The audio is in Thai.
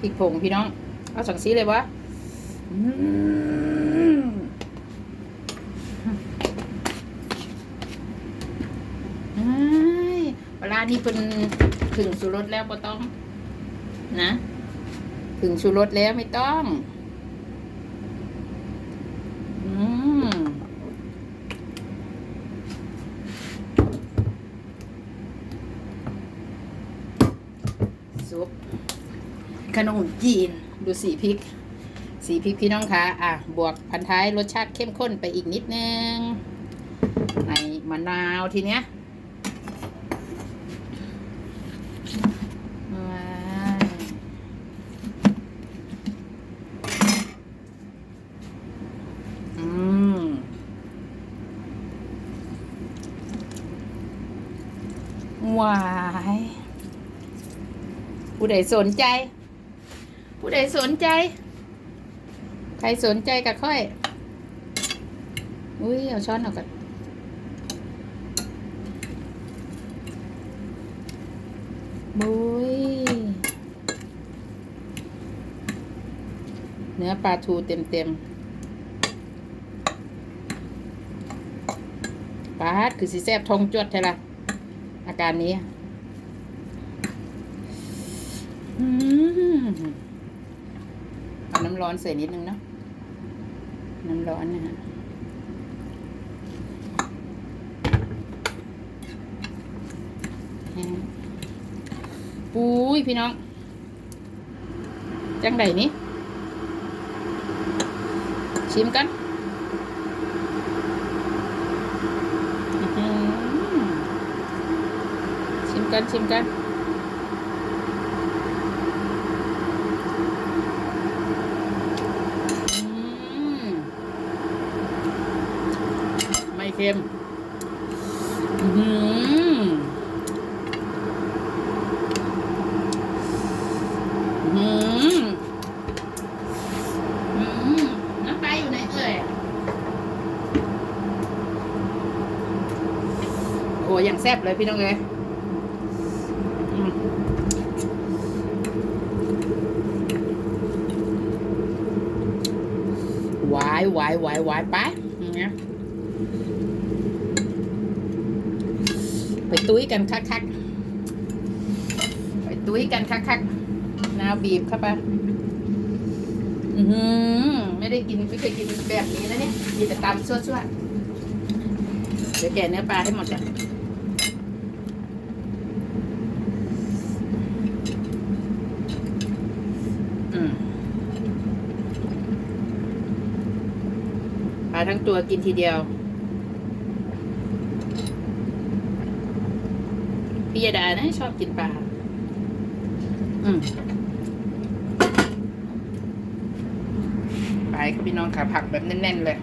พริกผงพี่น้อง เอาสังสีเลยวะอืมเวลานี้เป็นถึงสุรสแล้วก็ต้อง นะ ถึงชูรสแล้วไม่ต้องอืมซุป ขนมจีนดูสีพริก สีพริกพี่น้องคะอะ บวกพันท้ายรสชาติเข้มข้นไปอีกนิดนึงในมะนาวทีเนี้ยว้าวอืมว้ายผู้ใดสนใจ ผู้ใดสนใจ ใครสนใจกับค่อย อุ้ยเอาช้อนออกก่อนบุยเนื้อปลาทูเต็มเต็มปลาดคือสีแซบทองจวดใช่ละอาการนี้ อืมเอาน้ำ ร้อนใส่นิดนึงเนาะน้ำร้อนนะฮะปุ้ยพี่น้อง จังไดนี่ชิมกันชิมกัน ชิมกัน อืมไม่เค็มอือหืออืมอืมน้ำปลาอยู่ไหนเอ่ยโอ้ยังแซ่บเลยพี่น้องเลยอืมหวายหวายหวายหวายไปอย่างเงี้ย ไปตุ้ยกันคักๆไปตุ้ยกันคักๆน้าบีบเข้าไปอือหือไม่ได้กินไม่เคยกินแบบนี้นะเนี่ยมีแต่ตำซั่วๆเดี๋ยวแกะเนื้อปลาให้หมดเลยอืมปลาทั้งตัวกินทีเดียว พี่ยดานะชอบกินปลา อืมไปครับพี่น้องค่ะผักแบบแน่นๆเลย